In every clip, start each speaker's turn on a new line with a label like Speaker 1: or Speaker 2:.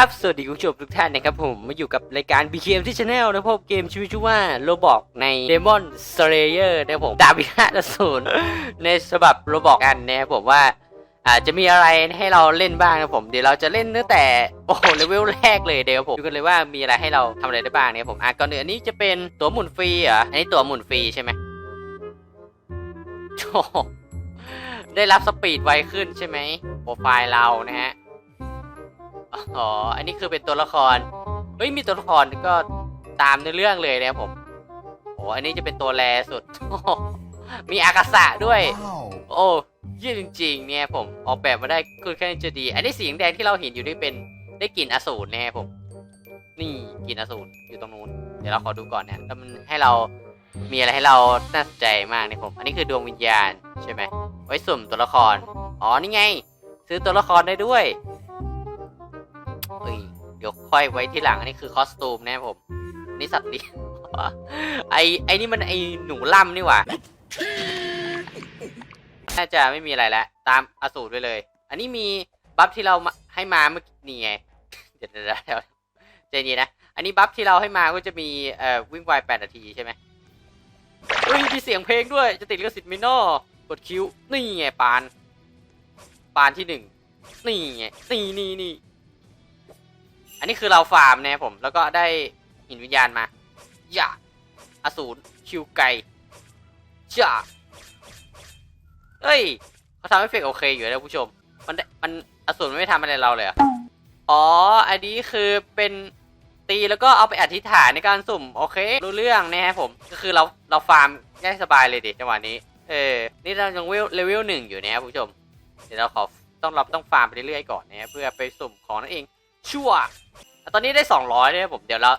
Speaker 1: ครับ สวัสดีคุณผู้ชมทุกท่านนะครับผม มาอยู่กับรายการ BKM ที่ Channel นะพบเกมชื่อชื่อว่าโรบอกใน Demon Slayer นะครับผม ดาบพิฆาตอสูรในฉบับโรบอกกันนะครับผมว่าอาจจะมีอะไรให้เราเล่นบ้างนะผม เดี๋ยวเราจะเล่นตั้งแต่ โอ้โหเลเวลแรกเลยเดี๋ยวผมดูกันเลยว่ามีอะไรให้เราทำอะไรได้บ้างนะครับผมอะก่อนอื่นอันนี้จะเป็นตัวหมุนฟรีเหรออันนี้ตัวหมุนฟรีใช่ไหมโได้รับสปีดไวขึ้นใช่ไหมโปรไฟล์เรานะฮะ อ๋อ อันนี้คือเป็นตัวละคร เฮ้ย มีตัวละครก็ตามในเรื่องเลยนะครับผม โอ้อันนี้จะเป็นตัวแรสุด มีอากาศะด้วย โอ้เยี่ยมจริงๆ เนี่ยผม ออกแบบมาได้ค่อนข้างจะดี อันนี้สีแดงที่เราเห็นอยู่นี่เป็นได้กลิ่นอสูรนะครับผม นี่กลิ่นอสูรอยู่ตรงนู้น เดี๋ยวเราขอดูก่อนนะแล้วมันให้เรา มีอะไรให้เราน่าสนใจมากเนี่ยผม อันนี้คือดวงวิญญาณใช่ไหม ไว้สุ่มตัวละคร อ๋อ นี่ไง ซื้อตัวละครได้ด้วยเอ้ยเดี๋ยวค่อยไว้ที่หลังอันนี้คือคอสตูมนะผมนี่สัตว์เลี้ยงไอไอนี่มันไอหนูล่ำนี่หว่าน่าจะไม่มีอะไรแล้วตามอสูรไปเลย อันนี้มีบัฟที่เราให้มาเมื่อกี้นี่ไงเดี๋ยวเดี๋ยวเดี๋ยวใจเย็นนะอันนี้บัฟที่เราให้มาก็จะมีเอ่อวิ่งไวแปดนาทีใช่ไหมเฮ้ยมีเสียงเพลงด้วยจะติดลิขสิทธิ์มินอกดคิวนี่ไงปาน ปานที่หนึ่งนี่ไงนี่นี่นี่ อันนี้คือเราฟาร์มนะครับผม แล้วก็ได้หินวิญญาณมาอย่าอสูรคิวไก่จ้าเอ้ยเขาทำให้เฟกโอเคอยู่นะผู้ชม มันได้มันอสูรมันไม่ทำอะไรเราเลยอ๋อ อันนี้คือเป็นตีแล้วก็เอาไปอธิษฐานในการสุ่ม โอเค รู้เรื่องนะครับผม ก็คือเราเราฟาร์มได้สบายเลยดิจังหวะนี้ เออ นี่เรายังเลเวลหนึ่งอยู่นะครับผู้ชม เดี๋ยวเราขอต้องเราต้องฟาร์มไปเรื่อยๆก่อนนะครับเพื่อไปสุ่มของนั่นเอง ชั่ว ตอนนี้ได้ 200เลยครับผมเดี๋ยวเรา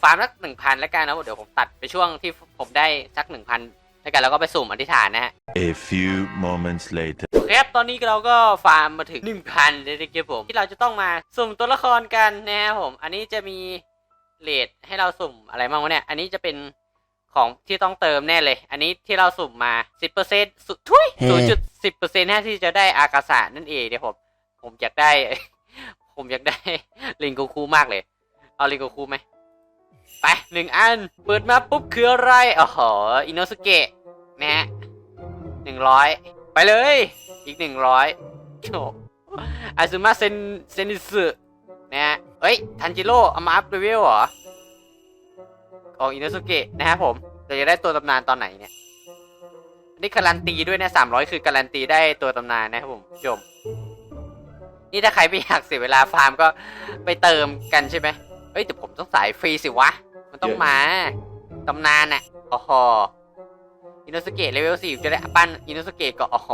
Speaker 1: ฟาร์มสักหนึ่งพันแล้วกันนะเดี๋ยวผมตัดไปช่วงที่ผมได้สักหนึ่งพันแล้วกันแล้วก็ไปสุ่มอธิษฐานนะฮะ
Speaker 2: A few moments later.
Speaker 1: โอเคครับตอนนี้เราก็ฟาร์มมาถึง 1,000เลยนะครับผม ที่เราจะต้องมาสุ่มตัวละครกันนะครับผม อันนี้จะมีเลทให้เราสุ่มอะไรบ้างวะเนี่ย อันนี้จะเป็นของที่ต้องเติมแน่เลย อันนี้ที่เราสุ่มมา 10%สุดทุย0.10%แน่ที่จะได้อากาศะนั่นเองเดี๋ยวผม ผมอยากได้ ผมอยากได้ลิงโกคูมากเลย เอาลิงโกคูไหมไปหนึ่งอัน เปิดมาปุ๊บคืออะไรอ๋ออินโนสเกะนะฮะหนึ่งร้อยไปเลย อีกหนึ่งร้อยโอ้อาซึมะเซนเซนิสึนะฮะเอ้ย ทันจิโร่เอามาอัพเลเวลเหรอของอินโนสเกะนะครับผมเราจะได้ตัวตำนานตอนไหนเนี่ยนี่การันตีด้วยนะสามร้อยคือการันตีได้ตัวตำนานนะครับผมชม นี่ถ้าใครไม่อยากเสียเวลาฟาร์มก็ไปเติมกันใช่ไหมเอ้ยแต่ผมต้องสายฟรีสิวะ มันต้องมาตำนานอะโอ้โหอินโนสเกะเลเวลสี่จะได้ปั้นอินโนสเกะก็โอ้โห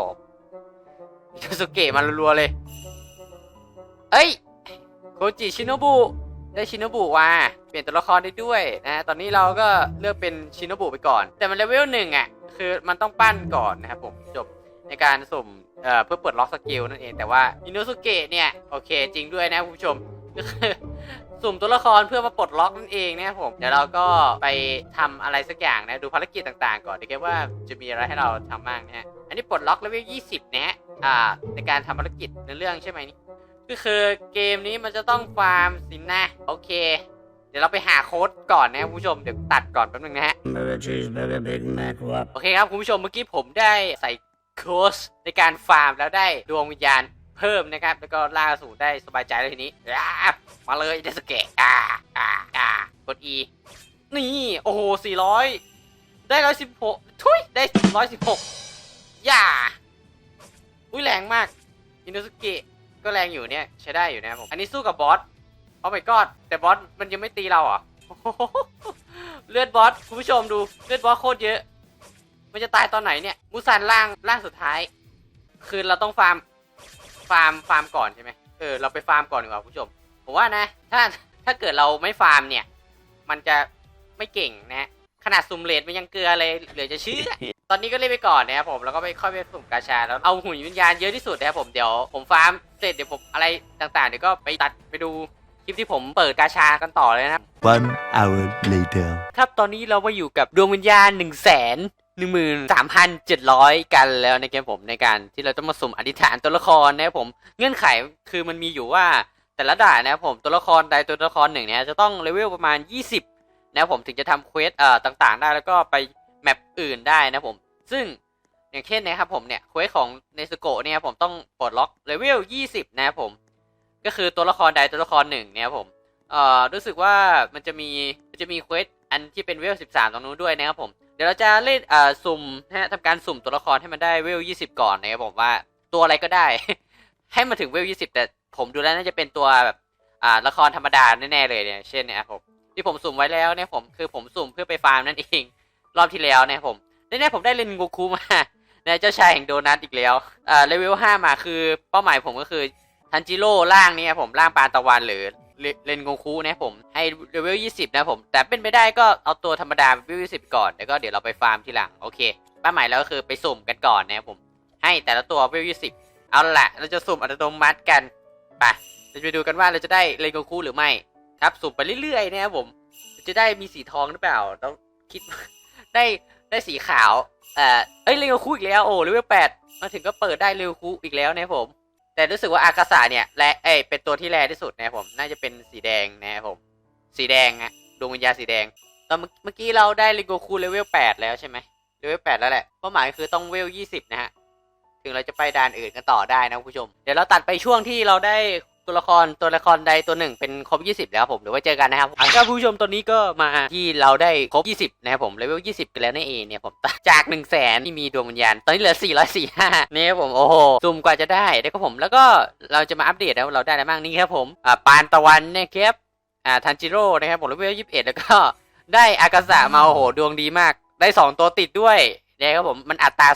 Speaker 1: อินโนสเกะมารัวๆเลย เอ้ยโคจิชิโนบุได้ชิโนบุว่าเปลี่ยนตัวละครได้ด้วยนะตอนนี้เราก็เลือกเป็นชิโนบุไปก่อน แต่มันเลเวลหนึ่งอะ คือมันต้องปั้นก่อนนะครับผมจบในการสุ่ม เอ่อเพื่อเปิดล็อกสกิลนั่นเองแต่ว่าอินโนสุเกะเนี่ยโอเค จริงด้วยนะคุณผู้ชมก็คือสุ่มตัวละครเพื่อมาปลดล็อกนั่นเองนะครับผมเดี๋ยวเราก็ไปทำอะไรสักอย่างนะดูภารกิจต่างๆ ก่อนเดี๋ยวแกว่าจะมีอะไรให้เราทำบ้างนะฮะอันนี้ปลดล็อกเลเวล20 นะฮะอ่าในการทำภารกิจในเรื่องใช่ไหมนี่ก็คือเกมนี้มันจะต้องฟาร์มสินนะโอเค เดี๋ยวเราไปหาโค้ดก่อนนะคุณผู้ชมเดี๋ยวตัดก่อนแป๊บนึงนะฮะ
Speaker 3: Hamburger, cheeseburger, Big Mac, what?
Speaker 1: โอเคครับคุณผู้ชมเมื่อกี้ผมได้ใส่ โค้ชในการฟาร์มแล้วได้ดวงวิญญาณเพิ่มนะครับ แล้วก็ล่าสู่ได้สบายใจแล้วทีนี้มาเลยเดสเกะอ่าอ่าอ่ากด E นี่ โอ้โห 400 ได้ 116 ทุยได้ 116 ย่า อุ้ยแรงมาก อินโนสเกะก็แรงอยู่เนี่ย ใช้ได้อยู่นะครับผม อันนี้สู้กับบอสโอ้ my god แต่บอสมันยังไม่ตีเราเหรอ เลือดบอส คุณผู้ชมดู เลือดบอสโคตรเยอะ มันจะตายตอนไหนเนี่ยมูซานล่างล่างสุดท้าย คือเราต้องฟาร์มฟาร์มฟาร์มก่อนใช่ไหมเออเราไปฟาร์มก่อนดีกว่าคุณผู้ชม ผมว่านะ ถ้าถ้าเกิดเราไม่ฟาร์มเนี่ย มันจะไม่เก่งนะ ขนาดสุ่มเลดมันยังเกลือเลยเหลือจะเชื่อ ตอนนี้ก็เล่นไปก่อนนะครับผมแล้วก็ไปค่อยไปสุ่มกาชาแล้วเอาหุ่นวิญญาณเยอะที่สุดนะครับผมเดี๋ยวผมฟาร์มเสร็จเดี๋ยวผมอะไรต่างๆเดี๋ยวก็ไปตัดไปดูคลิปที่ผมเปิดกาชากันต่อเลยนะครับ
Speaker 2: One hour later.
Speaker 1: ครับตอนนี้เรามาอยู่กับดวงวิญญาณ1นึ่งแสน หนึ่งหมื่นสามพันเจ็ดร้อยกันแล้วในเกมผมในการที่เราต้องมาสุ่มอธิษฐานตัวละครนะครับผม เงื่อนไขคือมันมีอยู่ว่าแต่ละด่านนะครับผมตัวละครใดตัวละครหนึ่งเนี่ยจะต้องเลเวลประมาณ 20นะครับผมถึงจะทำเควสเอ่อต่างๆ ได้แล้วก็ไปแมปอื่นได้นะครับผม ซึ่งอย่างเช่นนะครับผมเนี่ยเควสของเนสโกะเนี่ยผมต้องปลดล็อกเลเวล 20 นะครับผม ก็คือตัวละครใดตัวละครหนึ่งเนี่ยผมเอ่อรู้สึกว่ามันจะมีมันจะมีเควสอันที่เป็นเวล 13 ตรงนู้นด้วยนะครับผม เดี๋ยวเราจะเล่นอ่สุ่มนะฮะทำการสุ่มตัวละครให้มันได้เวล20ก่อนนะครับผมว่าตัวอะไรก็ได้ ให้มาถึงเวล20แต่ผมดูแล้วน่าจะเป็นตัวแบบอ่าละครธรรมดาแน่ๆเลยเนี่ยเช่นเนี่ยผมที่ผมสุ่มไว้แล้วเนี่ยผมคือผมสุ่มเพื่อไปฟาร์มนั่นเองรอบที่แล้วเนี่ยผมแน่ๆผมได้เลนโกคูมานะเจ้าชายแห่งโดนัทอีกแล้วอ่าเลเวล5มาคือเป้าหมายผมก็คือทันจิโร่ล่างเนี่ยผมล่างปานตะวันหรือ เลเลนโกคูนี่ยผมให้เลเวล20 นะผม แต่เป็นไปได้ก็เอาตัวธรรมดาเลเวล20 ก่อน แล้วก็เดี๋ยวเราไปฟาร์มทีหลัง โอเคเป้าหมายแล้วก็คือไปสุ่มกันก่อนนะครับผม ให้แต่ละตัวเลเวล20 เอาละเราจะสุ่มอัตโนมัติกันไปเราจะไปดูกันว่าเราจะได้เลนโกคูหรือไม่ครับสุ่มไปเรื่อยๆนะครับผม จะได้มีสีทองหรือเปล่าต้องคิดได้ได้สีขาวเอ่อเอ้ยเรโกคุอีกแล้วโอ้เลเวลแปดมาถึงก็เปิดได้เรโกคุอีกแล้วนะครับผม แต่รู้สึกว่าอากาศาเนี่ยแรเอ้ยเป็นตัวที่แรที่สุดนะครับผม น่าจะเป็นสีแดงนะครับผม สีแดงอะดวงวิญญาณสีแดงตอนเมื่อเมื่อกี้เราได้ลิโกคูเลเวลแปดแล้วใช่ไหมเลเวลแปดแล้วแหละ เป้าหมายคือต้องเวลยี่สิบนะฮะ ถึงเราจะไปด่านอื่นกันต่อได้นะคุณผู้ชม เดี๋ยวเราตัดไปช่วงที่เราได้ ตัวละครตัวละครใดตัวหนึ่งเป็นครบ 20 แล้วครับผมเดี๋ยวไว้เจอกันนะครับอะก็ผู้ชมตัวนี้ก็มาที่เราได้ครบ 20 นะครับผมเลเวล 20 กันแล้วนั่นเองเนี่ยผมจาก 1 0 0 0 0แสนที่มีดวงวิญญาณ ตอนนี้เหลือ 445เนี่ยครับผมโอ้โหซุ่มกว่าจะได้นะครับผม แล้วก็เราจะมาอัปเดตแล้วเราได้อะไรบ้างนี่ครับผมอ่าปานตะวันนะครับอ่าทันจิโร่นะครับผมเลเวล 21 แล้วก็ได้อากาศะมาโอ้โหดวงดีมาก ได้ 2 ตัวติดด้วย นะครับผมมันอัตรา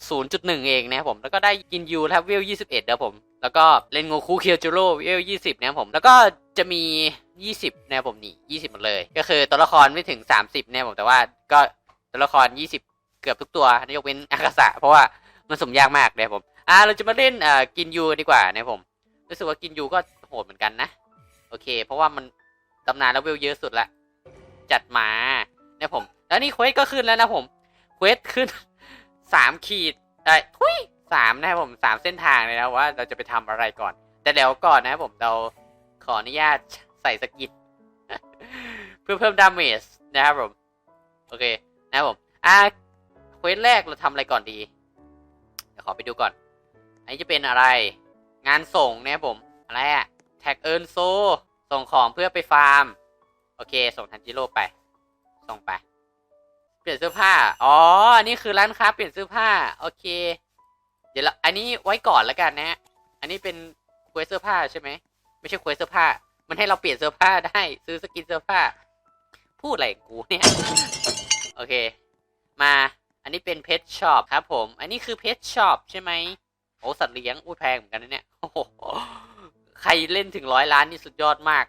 Speaker 1: 0.0.1 เองนะครับผมแล้วก็ได้กินยูทับเวล 21นะครับผมแล้วก็เลนโงคูเคียวจูโร่เวล 20นะครับผมแล้วก็จะมี 20นะครับผมนี่20หมดเลย ก็คือตัวละครไม่ถึง 30นะครับผมแต่ว่าก็ตัวละคร 20 เกือบทุกตัวนยกเว้นอากาศะเพราะว่ามันสมยากมากนะครับผมอ่าเราจะมาเล่นเอ่อกินยูดีกว่านะครับผมรู้สึกว่ากินยูก็โหดเหมือนกันนะโอเค เพราะว่ามันตำนานแล้วเวลเยอะสุดละจัดมานะครับผมแล้วนี่เควสก็ขึ้นแล้วนะผม ควสขึ้นสามขีดเอ้ทุยสามนะครับผมสามเส้นทางเลยนะว่าเราจะไปทำอะไรก่อน แต่เดี๋ยวก่อนนะครับผมเราขออนุญาตใส่สกินเพื่อเพิ่มดาเมจนะครับผม โอเค นะครับผม อ่าเควสแรกเราทำอะไรก่อนดี เดี๋ยวขอไปดูก่อน อันนี้จะเป็นอะไร งานส่งนะครับผม อะไรอะแท็กเอิร์นโซ ส่งของเพื่อไปฟาร์ม โอเค ส่งทันจิโร่ไป ส่งไป เปลี่ยนเสื้อผ้า อ๋ออันนี้คือร้านค้าเปลี่ยนเสื้อผ้า โอเค เดี๋ยวเราอันนี้ไว้ก่อนแล้วกันนะ อันนี้เป็นควสเสื้อผ้าใช่ไหม ไม่ใช่ควสเสื้อผ้า มันให้เราเปลี่ยนเสื้อผ้าได้ ซื้อสกินเสื้อผ้า พูดอะไรกูเนี่ย โอเค มา อันนี้เป็นเพ t ช็อปครับผม อันนี้คือเพ t ช็อปใช่ไหม โอ้สัตว์เลี้ยงอู้แพงเหมือนกันนะเนี่ย โอ้โห ใครเล่นถึงร้อยล้านนี่สุดยอดมาก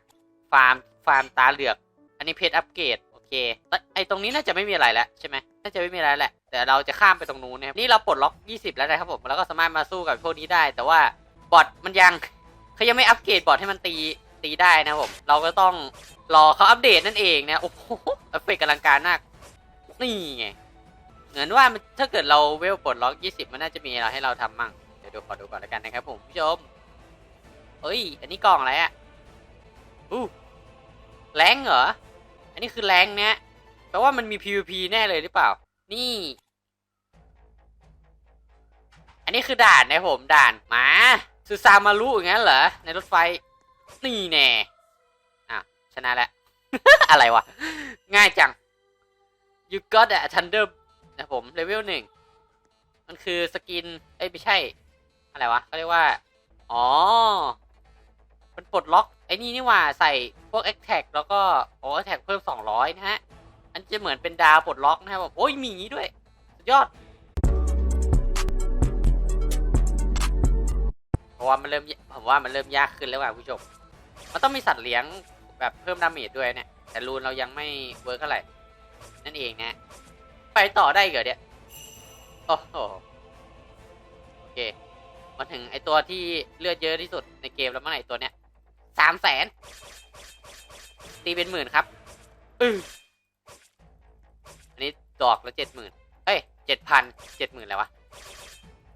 Speaker 1: ฟาร์ม ฟาร์มตาเหลือก อันนี้เพชรอัปเกรด เคไอตรงนี้น่าจะไม่มีอะไรแล้วใช่ไหมน่าจะไม่มีอะไรแหละแต่เราจะข้ามไปตรงนู้นนะครับนี่เราปลดล็อก 20 แล้วนะครับผมแล้วก็สามารถมาสู้กับพวกนี้ได้ แต่ว่าบอทมันยังเขายังไม่อัปเกรดบอทให้มันตีตีได้นะครับผมเราก็ต้องรอเขาอัปเดตนั่นเองนะโอ้โหเอฟเฟกต์อลังการมากนี่ไงเหมือนว่าถ้าเกิดเราเวลปลดล็อก 20 มันน่าจะมีอะไรให้เราทำมั่งเดี๋ยวดูขอดูก่อนแล้วกันนะครับผมผู้ชมเอ้ย อันนี้กล่องอะไรอะอู้แรงเหรอ นนี้คือแรงเนี้ยแปลว่ามันมี PVP แน่เลยหรือเปล่า นี่ อันนี้คือด่านนะผมด่านหมาซูซามารุอย่างนั้นเหรอ ในรถไฟ นี่แน่อะชนะแล้ว อะไรวะ ง่ายจัง you got a thunder นะผมเลเวลหนึ่ง มันคือสกิน เอ้ย ไม่ใช่ อะไรวะเขาเรียกว่า อ๋อ มันปลดล็อก ไอ้นี่นี่ว่าใส่พวก a อ t a c แล้วก็โอ้ a อ t a c เพิ่ม 200 นะฮะ อันจะเหมือนเป็นดาวปลดล็อกนะครับผมโอ้ยมีอย่างนี้ด้วย สุดยอด เพราะว่ามันเริ่มผมว่ามันเริ่มยากขึ้นแล้วอะผู้ชม มันต้องมีสัตว์เลี้ยงแบบเพิ่มดาเมจด้วยเนี่ย แต่รูนเรายังไม่เวิร์กเท่าไหร่ นั่นเองนะ ไปต่อได้เหรอเนี่ย โอ้โห โอเค มาถึงไอตัวที่เลือดเยอะที่สุดในเกมแล้วเมื่อไหร่ตัวเนี้ย สามแสนตีเป็นหมื่นครับอืออันนี้ดอกละเจ็ดหมื่นเอ้ยเจ็ดพันเจ็ดหมื่นแล้ววะ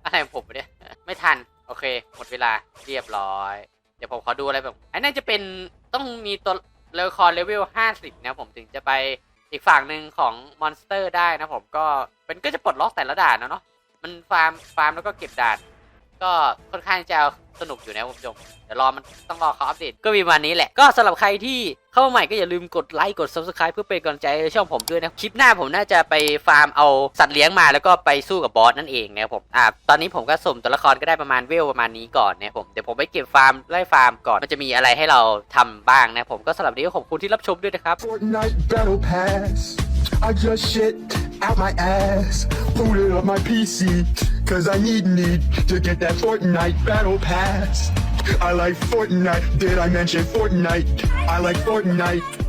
Speaker 1: อะไรของผมวะเนี่ยไม่ทัน โอเค หมดเวลาเรียบร้อยเดี๋ยวดี๋ยวผมขอดูอะไรแบบอันน่าจะเป็นต้องมีตัวเลคอร์เลเวลห้าสิบนะผมถึงจะไปอีกฝั่งหนึ่งของมอนสเตอร์ได้นะผมก็เป็นก็จะปลดล็อกแต่ละด่านนะเนาะมันฟาร์มฟาร์มแล้วก็เก็บด่าน ก็ค่อนข้างจะสนุกอยู่นะคุณผู้ชมเดี๋ยวรอมันต้องรอเขาอัปเดตก็มีวันนี้แหละ ก็สำหรับใครที่เข้ามาใหม่ก็อย่าลืมกดไลค์กด subscribe เพื่อเป็นกำลังใจให้ช่องผมด้วยนะคลิปหน้าผมน่าจะไปฟาร์มเอาสัตว์เลี้ยงมาแล้วก็ไปสู้กับบอสนั่นเองนะครับผมอ่าตอนนี้ผมก็สุ่มตัวละครก็ได้ประมาณเวลประมาณนี้ก่อนนะครับผมเดี๋ยวผมไปเก็บฟาร์มไล่ฟาร์มก่อนมันจะมีอะไรให้เราทำบ้างนะผมก็สำหรับวันนี้ก็ขอบคุณที่รับชมด้วยนะครับ
Speaker 4: Fortnite Battle Pass. I just shit out my ass. Booted up my PC. Cause I need need to get that Fortnite Battle Pass. I like Fortnite. Did I mention Fortnite? I like Fortnite.